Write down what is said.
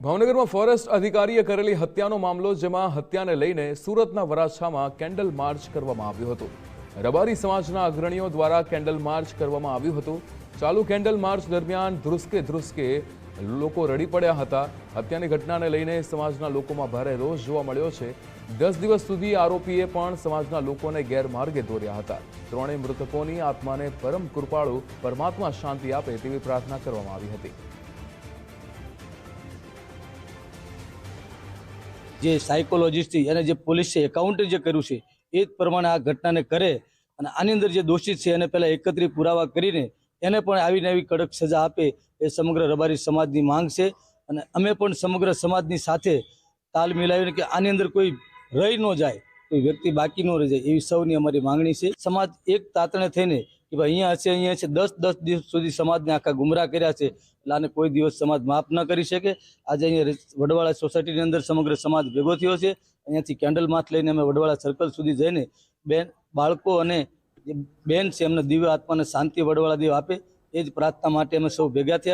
ભાવનગરમાં ફોરેસ્ટ અધિકારીએ કરેલી હત્યાનો મામલો, જેમાં હત્યાને લઈને સુરતના વરાછામાં કેન્ડલ માર્ચ કરવામાં આવ્યું હતું. રબારી સમાજના અગ્રણીઓ દ્વારા કેન્ડલ માર્ચ કરવામાં આવ્યું હતું. ચાલુ કેન્ડલ માર્ચ દરમિયાન ધ્રુસકે ધ્રુસકે લોકો રડી પડ્યા હતા. હત્યાની ઘટનાને લઈને સમાજના લોકોમાં ભારે રોષ જોવા મળ્યો છે. દસ દિવસ સુધી આરોપીએ પણ સમાજના લોકોને ગેરમાર્ગે દોર્યા હતા. ત્રણેય મૃતકોની આત્માને પરમ કૃપાળુ પરમાત્મા શાંતિ આપે તેવી પ્રાર્થના કરવામાં આવી હતી. જે સાયકોલોજીસ્ટ અને જે પોલીસ છે એકાઉન્ટે જે કર્યું છે, એ જ પ્રમાણે આ ઘટનાને કરે અને આની અંદર જે દોષિત છે, એને પહેલાં એકત્રિત પુરાવા કરીને એને પણ આવીને આવી કડક સજા આપે એ સમગ્ર રબારી સમાજની માંગ છે અને અમે પણ સમગ્ર સમાજની સાથે તાલ મિલાવીને કે આની અંદર કોઈ રહી ન જાય, કોઈ વ્યક્તિ બાકી ન રહી જાય એવી સૌની અમારી માંગણી છે. સમાજ એક તાતણે થઈને કે ભાઈ અહીંયા હશે અહીંયા છે. દસ દસ દિવસ સુધી સમાજને આખા ગુમરાહ કર્યા છે. એટલે આને કોઈ દિવસ સમાજ માફ ન કરી શકે. આજે અહીંયા વડવાળા સોસાયટીની અંદર સમગ્ર સમાજ ભેગો થયો છે. અહીંયાથી કેન્ડલ માથ લઈને અમે વડવાળા સર્કલ સુધી જઈને બેન, બાળકો અને બેન છે, એમને દિવ્ય આત્માને શાંતિ વડવાળા દેવ આપે. એ જ પ્રાર્થના માટે અમે સૌ ભેગા થયા.